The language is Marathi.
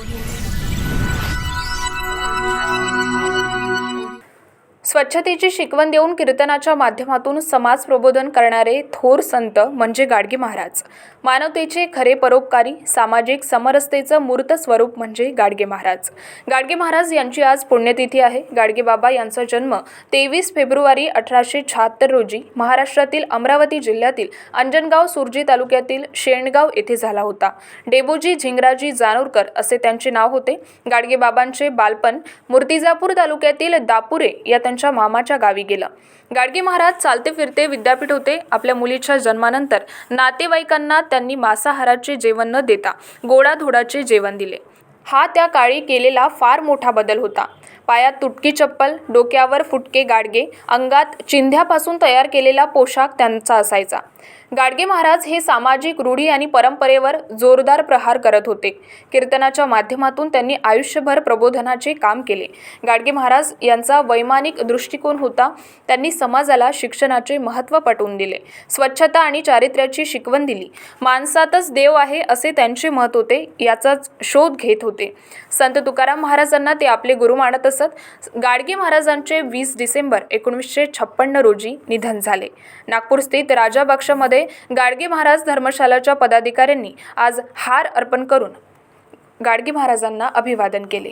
Audio. स्वच्छतेची शिकवण देऊन कीर्तनाच्या माध्यमातून समाज प्रबोधन करणारे थोर संत म्हणजे गाडगे महाराज. मानवतेचे खरे परोपकारी सामाजिक समरसतेचं मूर्त स्वरूप म्हणजे गाडगे महाराज. गाडगे महाराज यांची आज पुण्यतिथी आहे. गाडगे बाबा यांचा जन्म तेवीस फेब्रुवारी अठराशे शहात्तर रोजी महाराष्ट्रातील अमरावती जिल्ह्यातील अंजनगाव सुरजी तालुक्यातील शेणगाव येथे झाला होता. डेबोजी झिंगराजी जानोरकर असे त्यांचे नाव होते. गाडगे बाबांचे बालपण मूर्तिजापूर तालुक्यातील दापुरे या त्यांच्या मामाच्या गावी गेलं. गाडगे महाराज चालते फिरते विद्यापीठ होते आपल्या मुलीच्या जन्मानंतर. नातेवाईकांना त्यांनी मांसाहाराचे जेवण न देता गोडाधोडाचे जेवण दिले. हा त्या काळी केलेला फार मोठा बदल होता. पायात तुटकी चप्पल डोक्यावर फुटके गाडगे अंगात चिंध्यापासून तयार केलेला पोशाख त्यांचा असायचा. गाडगे महाराज हे सामाजिक रूढी आणि परंपरेवर जोरदार प्रहार करत होते. कीर्तनाच्या माध्यमातून त्यांनी आयुष्यभर प्रबोधनाचे काम केले. गाडगे महाराज यांचा वैमानिक दृष्टिकोन होता. त्यांनी समाजाला शिक्षणाचे महत्त्व पटवून दिले. स्वच्छता आणि चारित्र्याची शिकवण दिली. माणसातच देव आहे असे त्यांचे मत होते याचाच शोध घेत होते. संत तुकाराम महाराजांना ते आपले गुरु मानत असत. गाडगे महाराजांचे वीस डिसेंबर एकोणीसशे छप्पन्न रोजी निधन झाले. नागपूर स्थित राजा मध्ये गाडगे महाराज धर्मशालाच्या पदाधिकाऱ्यांनी आज हार अर्पण करून गाडगे महाराजांना अभिवादन केले.